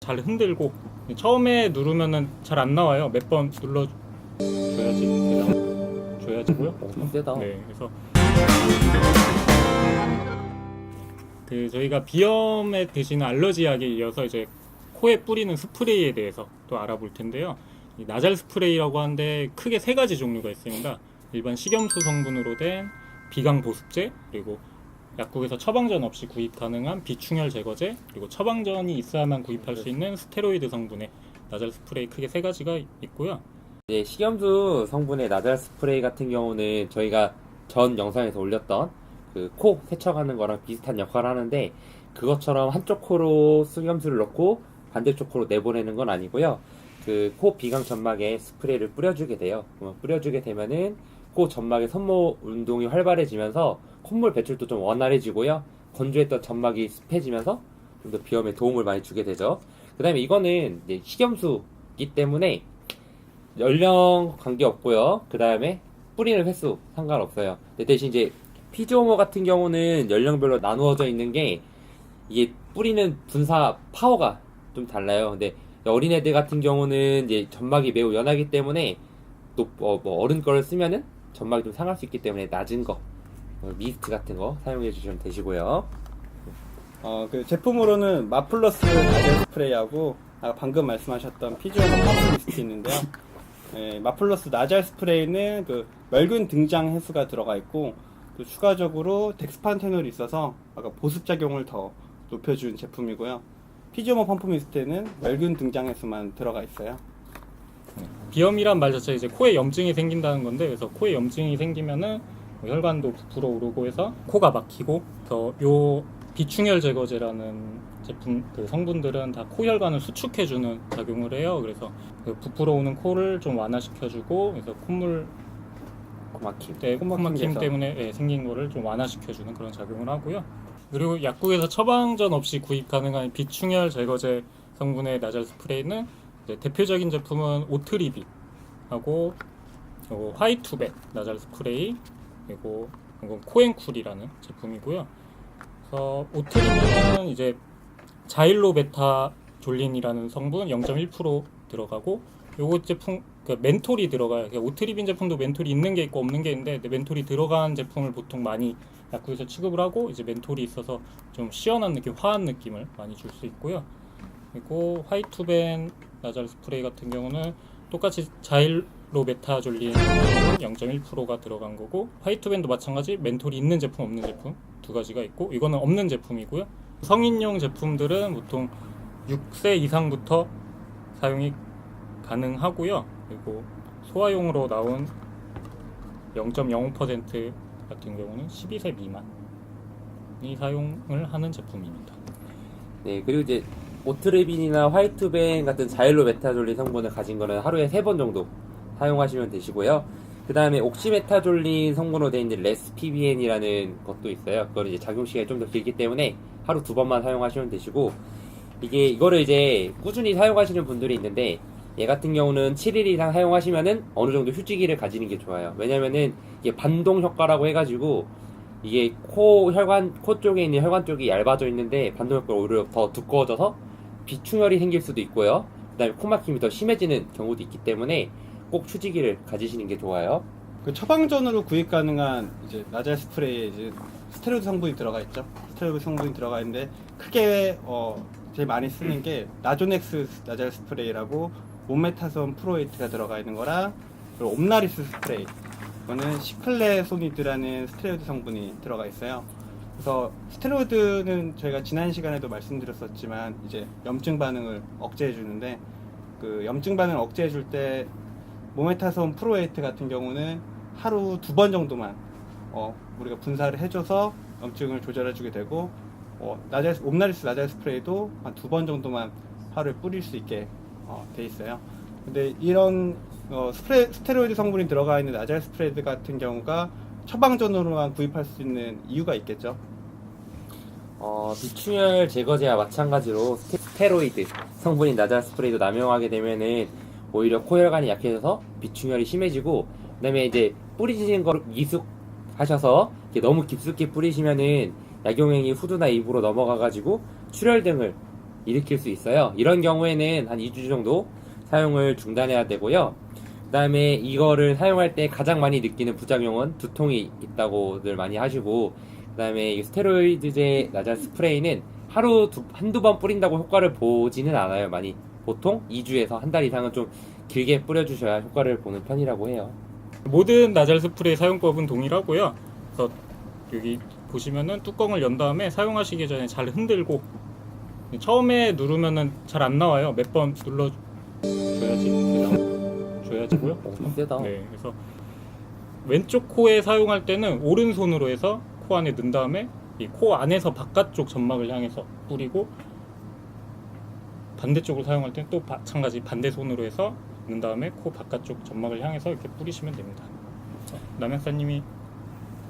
잘 흔들고 처음에 누르면은 잘 안 나와요. 몇 번 눌러 줘야지 줘야지고요. 어, 세다. 네, 그래서 그 저희가 비염에 드시는 알러지 약에 이어서 이제 코에 뿌리는 스프레이에 대해서 또 알아볼 텐데요. 이 나잘 스프레이라고 하는데 크게 세 가지 종류가 있습니다. 일반 식염수 성분으로 된 비강 보습제 그리고 약국에서 처방전 없이 구입 가능한 비충혈 제거제 그리고 처방전이 있어야만 구입할 수 있는 스테로이드 성분의 나잘 스프레이 크게 세 가지가 있고요. 이제 식염수 성분의 나잘 스프레이 같은 경우는 저희가 전 영상에서 올렸던 그 코 세척하는 거랑 비슷한 역할을 하는데 그것처럼 한쪽 코로 식염수를 넣고 반대쪽 코로 내보내는 건 아니고요. 그 코 비강 점막에 스프레이를 뿌려주게 돼요. 뿌려주게 되면은 코 점막의 손모 운동이 활발해지면서 콧물 배출도 좀 원활해지고요. 건조했던 점막이 습해지면서 좀 더 비염에 도움을 많이 주게 되죠. 그 다음에 이거는 이제 식염수이기 때문에 연령 관계 없고요. 그 다음에 뿌리는 횟수 상관없어요. 대신 이제 피지오모 같은 경우는 연령별로 나누어져 있는 게 이게 뿌리는 분사 파워가 좀 달라요. 근데 어린애들 같은 경우는 이제 점막이 매우 연하기 때문에 또 어, 뭐 어른 거를 쓰면은 점막이 좀 상할 수 있기 때문에 낮은 거 어, 미스트 같은 거 사용해 주시면 되시고요. 어, 그 제품으로는 마플러스 나젤 스프레이하고 아까 방금 말씀하셨던 피지오모 펌프 미스트 있는데요. 예, 마플러스 나젤 스프레이는 그 멸균 등장 횟수가 들어가 있고 또 추가적으로 덱스판테놀이 있어서 아까 보습 작용을 더 높여준 제품이고요. 피지오모 펌프 미스트는 멸균 등장 횟수만 들어가 있어요. 비염이란 말 자체가 이제 코에 염증이 생긴다는 건데 그래서 코에 염증이 생기면은 뭐 혈관도 부풀어 오르고 해서 코가 막히고 그래서 요 비충혈 제거제라는 제품 그 성분들은 다 코혈관을 수축해주는 작용을 해요. 그래서 그 부풀어 오는 코를 좀 완화시켜주고 그래서 콧물 콧막힘 콧막힘 개선. 때문에 예, 생긴 거를 좀 완화시켜주는 그런 작용을 하고요. 그리고 약국에서 처방전 없이 구입 가능한 비충혈 제거제 성분의 나잘 스프레이는 이제 대표적인 제품은 오트리비하고 화이투백 나잘 스프레이 그리고 이건 코앤쿨이라는 제품이고요. 그래서 오트리비는 이제 자일로베타 졸린이라는 성분 0.1% 들어가고 요거 제품 그 멘톨이 들어가요. 오트리빈 제품도 멘톨이 있는 게 있고 없는 게 있는데 멘톨이 들어간 제품을 보통 많이 약국에서 취급을 하고 이제 멘톨이 있어서 좀 시원한 느낌, 화한 느낌을 많이 줄 수 있고요. 그리고 화이투벤 나잘 스프레이 같은 경우는 똑같이 자일 로베타졸린 0.1%가 들어간 거고 화이투벤도 마찬가지 멘톨이 있는 제품 없는 제품 두 가지가 있고 이거는 없는 제품이고요. 성인용 제품들은 보통 6세 이상부터 사용이 가능하고요. 그리고 소아용으로 나온 0.05% 같은 경우는 12세 미만이 사용을 하는 제품입니다. 네, 그리고 이제 오트레빈이나 화이트벤 같은 자일로메타졸린 성분을 가진 거는 하루에 세 번 정도 사용하시면 되시고요. 그 다음에 옥시메타졸린 성분으로 되어 있는 레스피비엔이라는 것도 있어요. 그거는 이제 작용 시간이 좀 더 길기 때문에 하루 두 번만 사용하시면 되시고 이게 이거를 이제 꾸준히 사용하시는 분들이 있는데 얘 같은 경우는 7일 이상 사용하시면은 어느 정도 휴지기를 가지는 게 좋아요. 왜냐면은 이게 반동 효과라고 해가지고 이게 코 혈관 코 쪽에 있는 혈관 쪽이 얇아져 있는데 반동 효과가 오히려 더 두꺼워져서 비충혈이 생길 수도 있고요. 그다음에 코 막힘이 더 심해지는 경우도 있기 때문에 꼭 휴지기를 가지시는 게 좋아요. 그 처방전으로 구입 가능한 이제 나젤 스프레이에 이제 스테로이드 성분이 들어가 있죠. 스테로이드 성분이 들어가 있는데 크게 어 제일 많이 쓰는 게 나조넥스 나젤 스프레이라고 모메타손 프로에이트가 들어가 있는 거랑 그리고 옴나리스 스프레이. 이거는 시클레소니드라는 스테로이드 성분이 들어가 있어요. 그래서 스테로이드는 저희가 지난 시간에도 말씀드렸었지만 이제 염증 반응을 억제해 주는데 그 염증 반응을 억제해 줄 때 모메타손 프로에이트 같은 경우는 하루 두 번 정도만 어, 우리가 분사를 해줘서 염증을 조절해주게 되고 어, 나젤, 옴나리스 나젤 스프레이도 한 두 번 정도만 하루에 뿌릴 수 있게 어, 돼 있어요. 근데 이런 어, 스프레, 스테로이드 성분이 들어가 있는 나젤 스프레이 같은 경우가 처방전으로만 구입할 수 있는 이유가 있겠죠. 어, 비충혈 제거제와 마찬가지로 스테- 스테로이드 성분인 나잘 스프레이도 남용하게 되면은 오히려 코혈관이 약해져서 비충혈이 심해지고 그다음에 이제 뿌리시는 걸 미숙하셔서 이렇게 너무 깊숙이 뿌리시면은 약용액이 후두나 입으로 넘어가가지고 출혈 등을 일으킬 수 있어요. 이런 경우에는 한 2주 정도 사용을 중단해야 되고요. 그 다음에 이거를 사용할 때 가장 많이 느끼는 부작용은 두통이 있다고들 많이 하시고, 그 다음에 이 스테로이드제 나잘 스프레이는 하루 두, 한두 번 뿌린다고 효과를 보지는 않아요. 많이. 보통 2주에서 한 달 이상은 좀 길게 뿌려주셔야 효과를 보는 편이라고 해요. 모든 나잘 스프레이 사용법은 동일하고요. 그래서 여기 보시면은 뚜껑을 연 다음에 사용하시기 전에 잘 흔들고 처음에 누르면은 잘 안 나와요. 몇 번 눌러 줘야지 줘야지고요. 어, 세다. 네, 그래서 왼쪽 코에 사용할 때는 오른손으로 해서 코 안에 넣은 다음에 이 코 안에서 바깥쪽 점막을 향해서 뿌리고 반대쪽을 사용할 때는 또 마찬가지 반대 손으로 해서 넣은 다음에 코 바깥쪽 점막을 향해서 이렇게 뿌리시면 됩니다. 남양사님이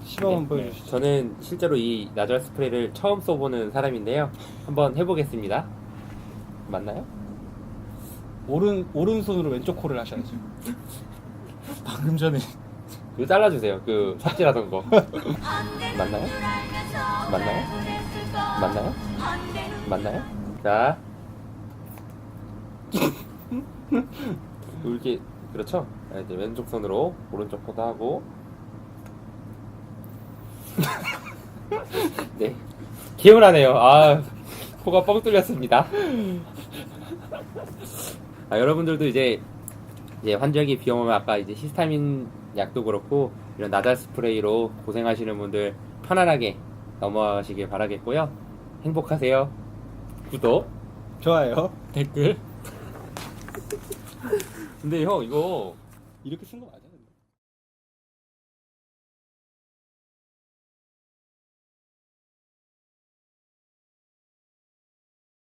시범 네, 한번 보여주시죠. 저는 실제로 이 나절 스프레이를 처음 써보는 사람인데요. 한번 해보겠습니다. 맞나요? 오른 오른손으로 왼쪽 코를 하셔야죠. 방금 전에 이거 잘라주세요. 그 삽질하던 거. 맞나요? 맞나요? 맞나요? 맞나요? 자. 이렇게 그렇죠? 자, 이제 왼쪽 손으로 오른쪽 코도 하고. 네. 개운하네요. 아, 코가 뻥 뚫렸습니다. 아, 여러분들도 이제 이제 환절기 비염 오면 아까 이제 히스타민 약도 그렇고 이런 나달 스프레이로 고생하시는 분들 편안하게 넘어가시길 바라겠고요. 행복하세요. 구독. 좋아요. 댓글 근데 형 이거 이렇게 쓴 거 맞아?